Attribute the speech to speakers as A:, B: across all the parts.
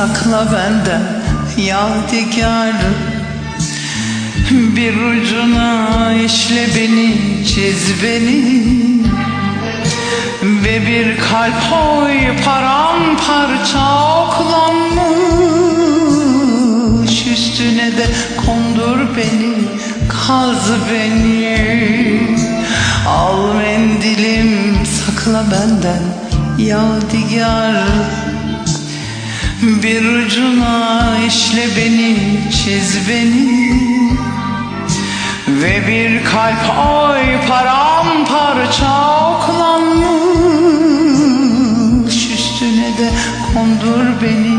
A: sakla benden yadigar. Bir ucuna işle beni çiz beni. Ve bir kalp oy paramparça oklanmış. Üstüne de kondur beni kaz beni. Al mendilim sakla benden yadigar Bir ucuna işle beni çiz beni. Ve bir kalp oy paramparça oklanmış. Üstüne de kondur beni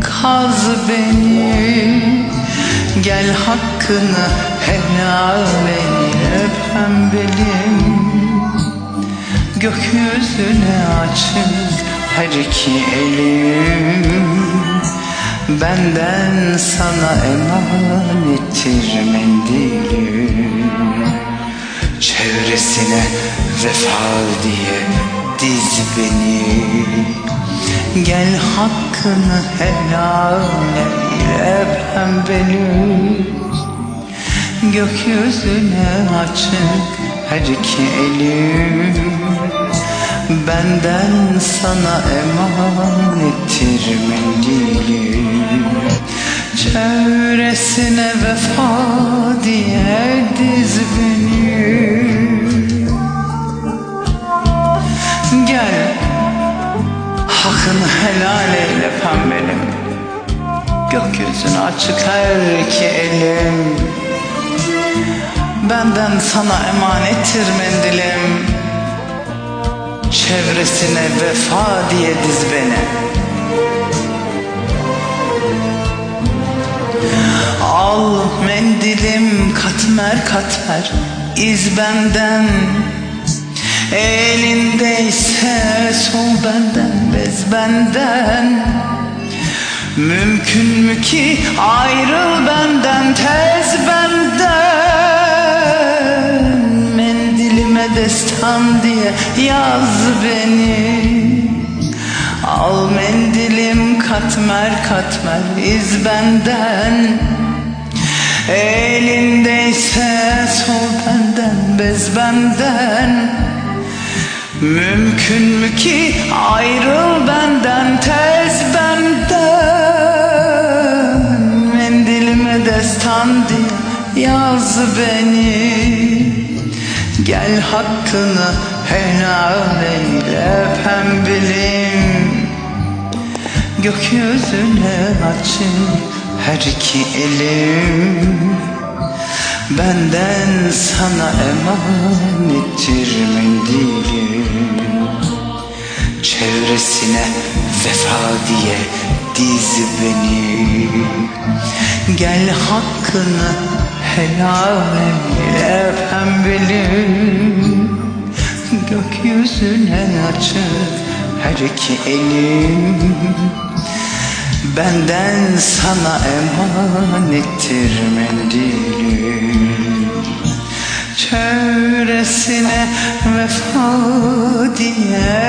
A: kaz beni. Gel hakkını helal eyle pembelim Gökyüzüne açık her iki elim. Benden sana emanettir mendilim Çevresine vefa diye diz beni. Gel hakkını helal eyle pembelim. Gökyüzüne açık her iki elim Benden sana emanettir mendilim Çevresine vefa diye diz beni. Gel hakkını helal eyle pembelim. Gökyüzüne açık her iki elim Benden sana emanettir mendilim. Çevresine vefa diye diz beni. Al mendilim katmer katmer iz benden. Elindeyse sol benden bez benden. Mümkün mü ki ayrıl benden tez destan diye yaz beni. Al mendilim katmer katmer iz benden. Elindeyse sol benden bez benden. Mümkün mü ki ayrıl benden tez benden? Mendilime destan diye yaz beni Gel hakkını helal eyle pembelim Gökyüzüne açık her iki elim. Benden sana emanettir mendilim Çevresine vefa diye diz beni Gel hakkını helal eyle pembelim Gökyüzüne açık her iki elim. Benden sana emanettir mendilim Çevresine vefa diye